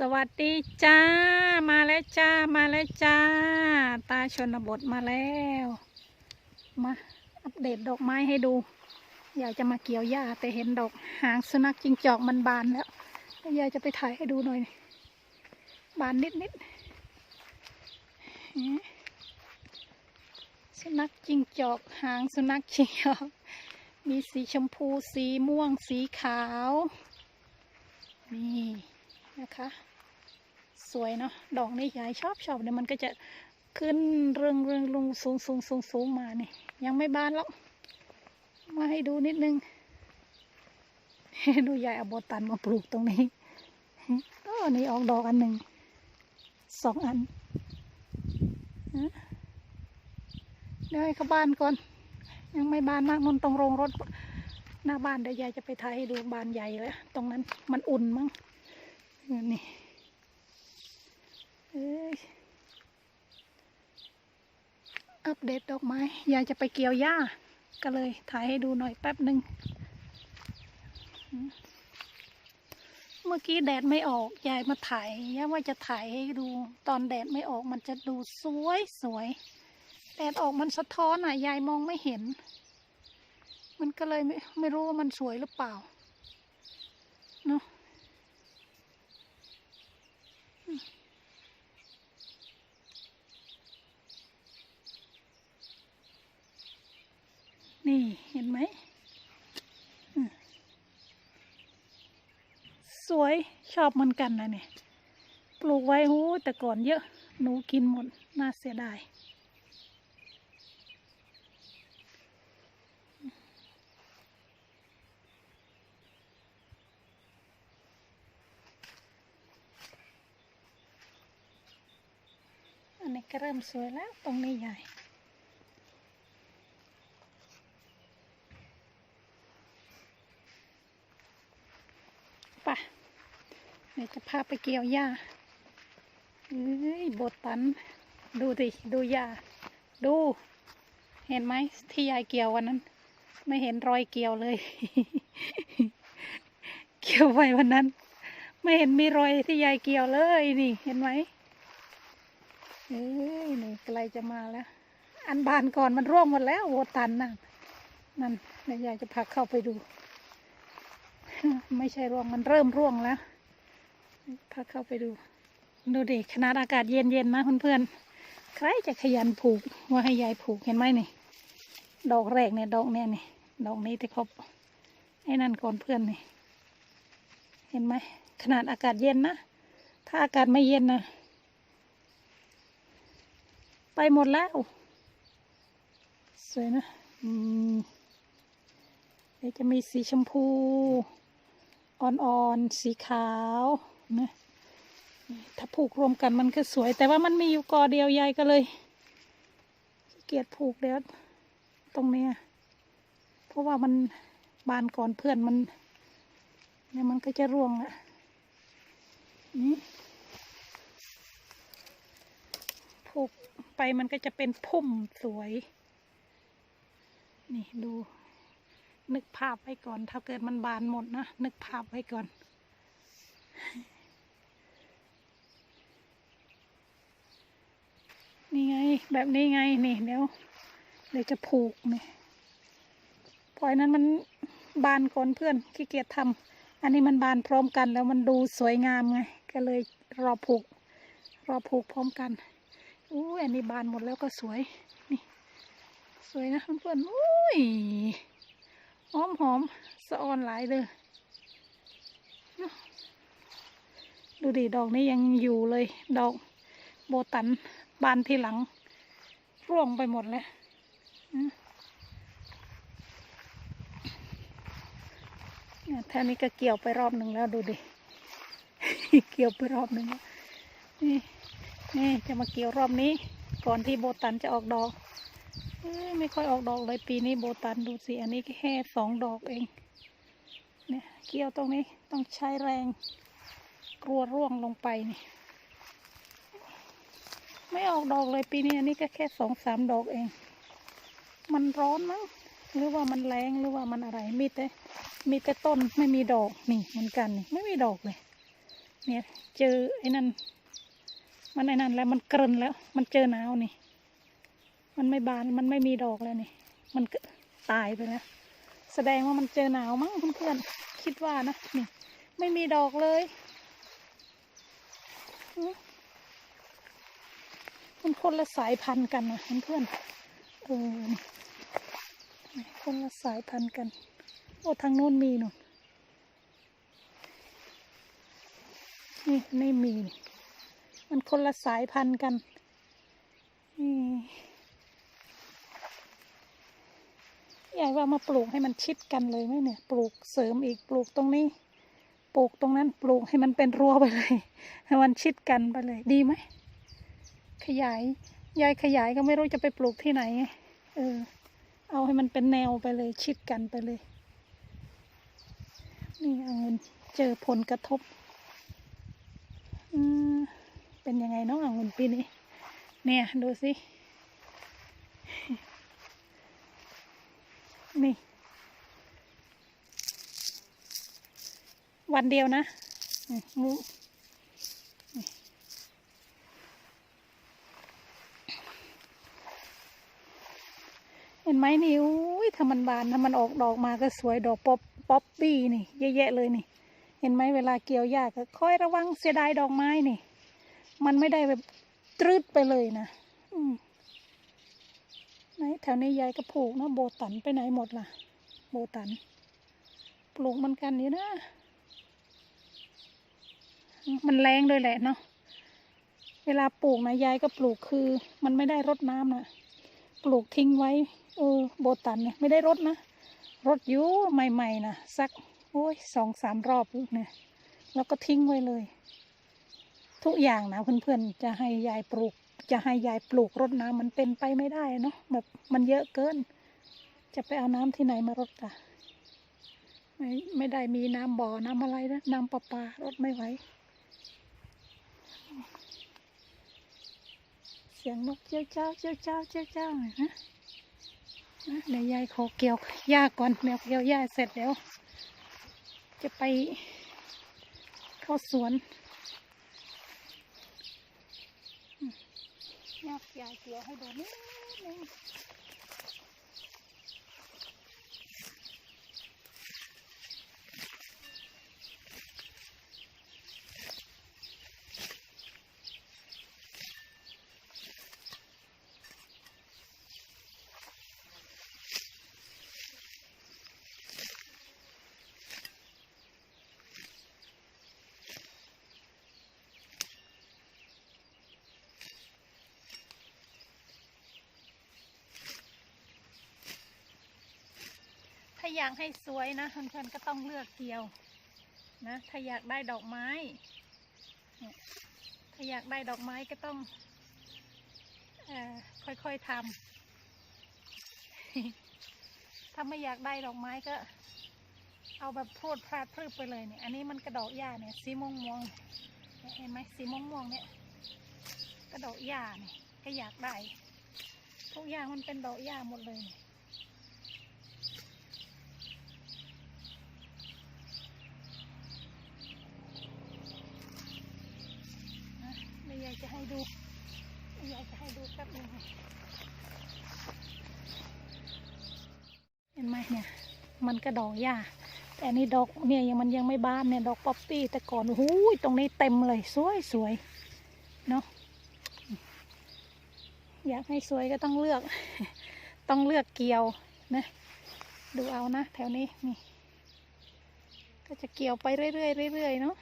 สวัสดีจ้า มาแล้วจ้า มาแล้วจ้า ตาชนบทมาแล้ว มาอัปเดตดอกไม้ให้ดู อยากจะมาเกี่ยวหญ้าแต่เห็นดอกหางสุนัขจิงจอกมันบานแล้วแล้วยายจะไปถ่ายให้ดูหน่อย บานนิดนิดสุนัขจิงจอกหางสุนัขจิงจอก มีสีชมพู สีม่วง สีขาว นี่ นะคะ สวยเนาะดอกนี้ยายชอบชอบเนี่ยมันก็จะขึ้นเรืองเรืองลงสูงสูงสูงสูงมานี่ยังไม่บานหรอกมาให้ดูนิดนึงดูยายเอาโบตันมาปลูกตรงนี้ก็อันนี้ออกดอกอันหนึ่งสองอันเดี๋ยวให้เขาบานก่อน ยังไม่บานมากมันต้องโรงรถหน้าบ้านเดี๋ยวยายจะไปถ่ายให้ดูบานใหญ่แล้ว ตรงนั้นมันอุ่นมั้ง นี่เอ้ยอัปเดตดอกไม้ยายจะไปเกี่ยวหญ้า ก็เลยถ่ายให้ดูหน่อยแป๊บหนึ่งเมื่อกี้แดดไม่ออก ยายมาถ่ายยายว่าจะถ่ายให้ดู ตอนแดดไม่ออกมันจะดูสวยสวยแดดออกมันสะท้อนอะ ยายมองไม่เห็น มันก็เลยไม่ไม่รู้ว่ามันสวยหรือเปล่า เนาะอืม นี่เห็นไหม สวยชอบเหมือนกันนะเนี่ย ปลูกไว้หูแต่ก่อนเยอะ หนูกินหมด น่าเสียดาย อันนี้ก็เริ่มสวยแล้ว ตรงนี้ใหญ่ ไปะ เดี๋ยวจะพาไปเกี่ยวหญ้าเอ้ยบทตัน ดูดิดูหญ้าดู เห็นไหมที่ยายเกี่ยววันนั้น ไม่เห็นรอยเกี่ยวเลย เกี่ยวไปวันนั้น ไม่เห็นมีรอยที่ยายเกี่ยวเลยนี่ เห็นไหมเอ้ยนี่ไกลจะมาแล้ว อันบานก่อนมันร่วงหมดแล้วโวตันน่ะนั่นเดี๋ยวยายจะพาเข้าไปดู ไม่ใช่ร่วงมันเริ่มร่วงแล้ว พาเข้าไปดู ดูดิขนาดอากาศเย็นๆนะเพื่อนๆ ใครจะขยันผูกว่าให้ยายผูกเห็นไหมนี่ดอกแรกเนี่ยดอกเนี่ยนี่ดอกนี้ที่เขาไอ้นั่นก่อนเพื่อนนี่เห็นไหมขนาดอากาศเย็นนะ ถ้าอากาศไม่เย็นนะไปหมดแล้วสวยนะอืมเดี๋ยวจะมีสีชมพู อ่อนๆ สีขาว นะถ้าผูกรวมกันมันก็สวย แต่ว่ามันมีอยู่กอเดียวยายก็เลยเกียจผูกเดี๋ยวตรงเนี้ยเพราะว่ามันบานก่อนเพื่อนมันเนี่ยมันก็จะร่วงละนี่ผูกไปมันก็จะเป็นพุ่มสวย นี่ดู นึกภาพไว้ก่อน ถ้าเกิดมันบานหมดนะ นึกภาพไว้ก่อน นี่ไง แบบนี้ไงนี่เดี๋ยวเดี๋ยวจะผูกนี่พอยนั้นมันบานก่อนเพื่อนขี้เกียจทำอันนี้มันบานพร้อมกันแล้วมันดูสวยงามไง ก็เลยรอผูก รอผูกพร้อมกันอุ้อันนี้บานหมดแล้วก็สวย นี่ สวยนะเพื่อนอุ้ยหอมหอมสะออนหลายเลยดูดิดอกนี้ยังอยู่เลย ดอกโบตัน บานทีหลัง ร่วงไปหมดแล้วอืมเนี่ยแท่นี้ก็เกี่ยวไปรอบหนึ่งแล้วดูดิ เกี่ยวไปรอบหนึ่งแล้วนี่นี่จะมาเกี่ยวรอบนี้ ก่อนที่โบตันจะออกดอกไม่ค่อยออกดอกเลยปีนี้โบตันดูสิอันนี้แค่สองดอกเอง เนี่ยเกี่ยวตรงนี้ต้องใช้แรง กลัวร่วงลงไปนี่ ไม่ออกดอกเลยปีนี้อันนี้ก็แค่สองสามดอกเอง มันร้อนมั้งหรือว่ามันแรงหรือว่ามันอะไรมีแต่มีแต่ต้นไม่มีดอกนี่เหมือนกันนี่ไม่มีดอกเลย เนี่ยเจอไอ้นั่นมันไอ้นั่นแล้วมันเกรนแล้ว มันเจอหนาวนี่ มันไม่บานมันไม่มีดอกแล้วนี่ มันตายไปแล้วแสดงว่ามันเจอหนาวมั้งเพื่อนๆคิดว่านะนี่ ไม่มีดอกเลยอื มันคนละสายพันธุ์กันนะเพื่อนเออคนละสายพันธุ์กัน โอ้ทางโน้นมีหนูนนี่ไม่มี มันคนละสายพันธุ์กันนี่ยายว่ามาปลูกให้มันชิดกันเลยไหมเนี่ย ปลูกเสริมอีกปลูกตรงนี้ปลูกตรงนั้นปลูกให้มันเป็นรั้วไปเลย ให้มันชิดกันไปเลยดีไหม ขยาย ยายขยายก็ไม่รู้จะไปปลูกที่ไหนไงเออ เอาให้มันเป็นแนวไปเลยชิดกันไปเลย นี่องุ่นเจอผลกระทบอืมเป็นยังไงน้ององุ่นปีนี้ เนี่ยดูสิ นี่ วันเดียวนะงู เห็นไหมนี่อุ้ยถ้ามันบานถ้ามันออกดอกมาก็สวยดอกป๊อปป๊อปปี้นี่เยอะแยะเลยนี่ เห็นไหมเวลาเกี่ยวหญ้าก็คอยระวังเสียดายดอกไม้นี่ มันไม่ได้แบบตรึดไปเลยนะอืมไหนแถวนี้ยายก็ปลูกนะโบตันไปไหนหมดล่ะ โบตัน ปลูกมันกันอยู่นะ มันแรงด้วยแหละเนาะเวลาปลูกนะยายก็ปลูกคือ มันไม่ได้รดน้ำนะ ปลูกทิ้งไว้ เออ โบตันเนี่ยไม่ได้รดนะ รดอยู่ใหม่ๆนะสัก โอ้ยสองสามรอบเนี่ยแล้วก็ทิ้งไว้เลย ทุกอย่างนะเพื่อนๆจะให้ยายปลูก จะให้ยายปลูกรดน้ำมันเป็นไปไม่ได้เนาะแบบมันเยอะเกิน จะไปเอาน้ำที่ไหนมารดอะไม่ไม่ได้มีน้ำบ่อน้ำอะไรนะน้ำประปารดไม่ไหว สียงนกเจ้าเจ้าเจ้าเจ้าเจ้าเจ้าหน่อยนะนะเดี๋ยวยายขอเกี่ยวหญ้าก่อนแมวเกี่ยวหญ้าเสร็จแล้ว จะไปเข้าสวนอืมยากยายเกี่ยวให้ดูนิดนึง อยากให้สวยนะเพื่อนๆก็ต้องเลือกเกี่ยวนะ ถ้าอยากได้ดอกไม้ ถ้าอยากได้ดอกไม้ก็ต้องอค่อยๆทำถ้าไม่อยากได้ดอกไม้ก็ เอาแบบพรวดพลาดพรึบไปเลยเนี่ย อันนี้มันกระดอกหญ้าเนี่ยสีม่วงม่วงๆเห็นไหมสีม่วงม่วงๆเนี่ยกระดอกหญ้าเนี่ยก็อยากได้ ทุกอย่างมันเป็นดอกหญ้าหมดเลยเนี่ย นะไม่ ให้ดูอยากจะให้ดูแป๊บนึงเห็นไหมเนี่ย มันก็ดอกหญ้าแต่นี่ดอกเนี่ยยังมันยังไม่บานเนี่ยดอกป๊อปปี้แต่ก่อนโอ้โหตรงนี้เต็มเลยสวยสวยเนาะอยากให้สวยก็ต้องเลือก ต้องเลือกเกี่ยวนะดูเอานะ แถวนี้นี่ ก็จะเกี่ยวไปเรื่อยๆเรื่อยๆเนาะ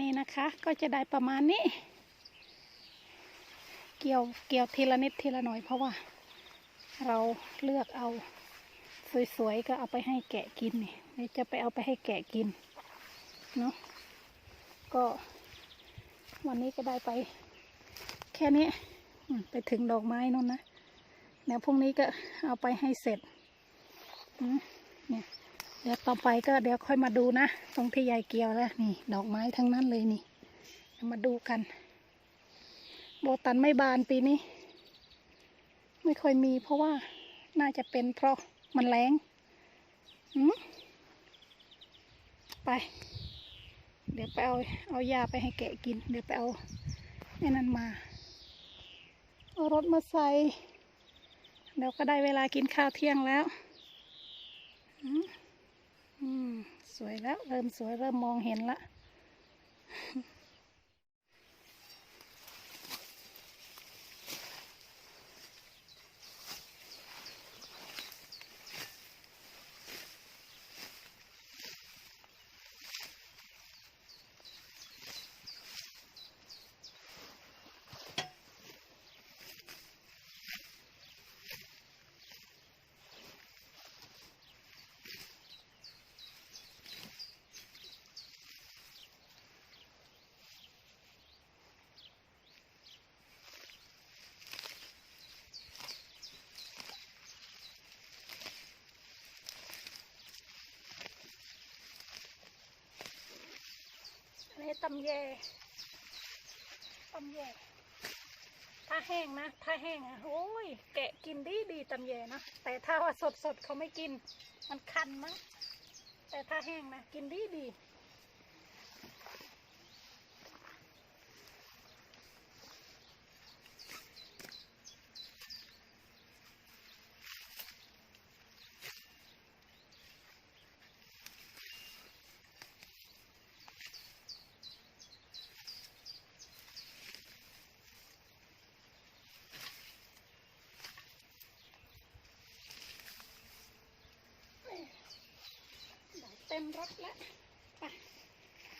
นี่นะคะก็จะได้ประมาณนี้ เกี่ยวเกี่ยวทีละนิดทีละหน่อยเพราะว่า เราเลือกเอาสวยๆก็เอาไปให้แกะกินนี่เดี๋ยวจะไปเอาไปให้แกะกินเนาะก็วันนี้ก็ได้ไป แค่นี้ไปถึงดอกไม้นู่นนะเดี๋ยวพรุ่งนี้ก็เอาไปให้เสร็จเนี่ย เดี๋ยวต่อไปก็เดี๋ยวค่อยมาดูนะตรงที่ยายเกี่ยวแล้วนี่ ดอกไม้ทั้งนั้นเลยนี่ มาดูกัน โบตันไม่บานปีนี้ ไม่ค่อยมีเพราะว่าน่าจะเป็นเพราะมันแรงหืมไป เดี๋ยวไปเอาเอายาไปให้แกะกิน เดี๋ยวไปเอาไอ้นั่นมา เอารถมาใส่เดี๋ยวก็ได้เวลากินข้าวเที่ยงแล้ว อืมอืม สวยแล้ว เริ่มสวยเริ่มมองเห็นละ ให้ตำแยตำแยถ้าแห้งนะ ถ้าแห้งอะโอ้ย แกะกินดีดีตำแยนะ แต่ถ้าว่าสดสดเขาไม่กิน มันคันมั้ง แต่ถ้าแห้งนะ กินดีดี ต็มรถแล้วไป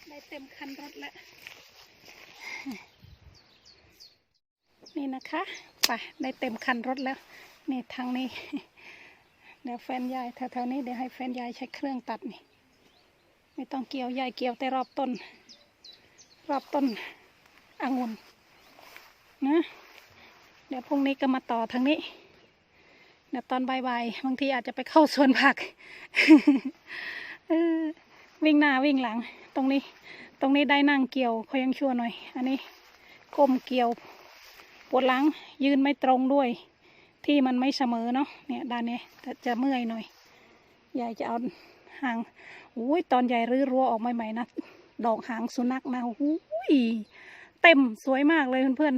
ได้เต็มคันรถแล้ว นี่นะคะไปได้เต็มคันรถแล้ว นี่ทางนี้ เดี๋ยวแฟนยายแถวๆนี้เดี๋ยวให้แฟนยายใช้เครื่องตัดนี่ ไม่ต้องเกี่ยวยายเกี่ยวแต่รอบต้น รอบต้นองุ่นนะเดี๋ยวพรุ่งนี้ก็มาต่อทางนี้เดี๋ยวตอนบ่ายๆบางทีอาจจะไปเข้าสวนผัก วิ่งหน้าวิ่งหลัง ตรงนี้ ตรงนี้ได้นั่งเกี่ยวเขายังชั่วหน่อย อันนี้ก้มเกี่ยวปวดหลังยืนไม่ตรงด้วย ที่มันไม่เสมอเนาะเนี่ยด้านนี้จะเมื่อยหน่อยยายจะเอาหางอุ้ยตอนใหญ่รื้อรั้วออกใหม่ๆนะดอกหางสุนัขนะอุ้ยเต็มสวยมากเลยเพื่อน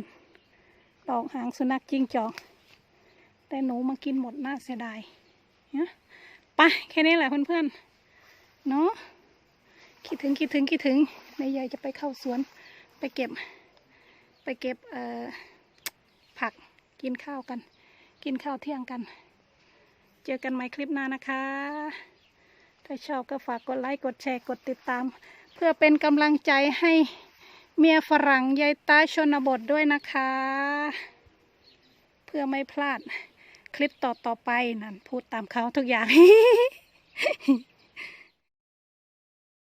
ๆดอกหางสุนัขจริงจอก แต่หนูมากินหมดน่าเสียดายเนี่ยไปแค่นี้แหละเพื่อนๆ เนาะคิดถึงคิดถึงคิดถึงในยายจะไปเข้าสวนไปเก็บ ไปเก็บเอ่อผักกินข้าวกัน กินข้าวเที่ยงกัน เจอกันใหม่คลิปหน้านะคะ ถ้าชอบก็ฝากกดไลค์กดแชร์กดติดตาม เพื่อเป็นกำลังใจให้เมียฝรั่งยายตาชนบทด้วยนะคะ เพื่อไม่พลาดคลิปต่อต่อไปนั่นพูดตามเขาทุกอย่าง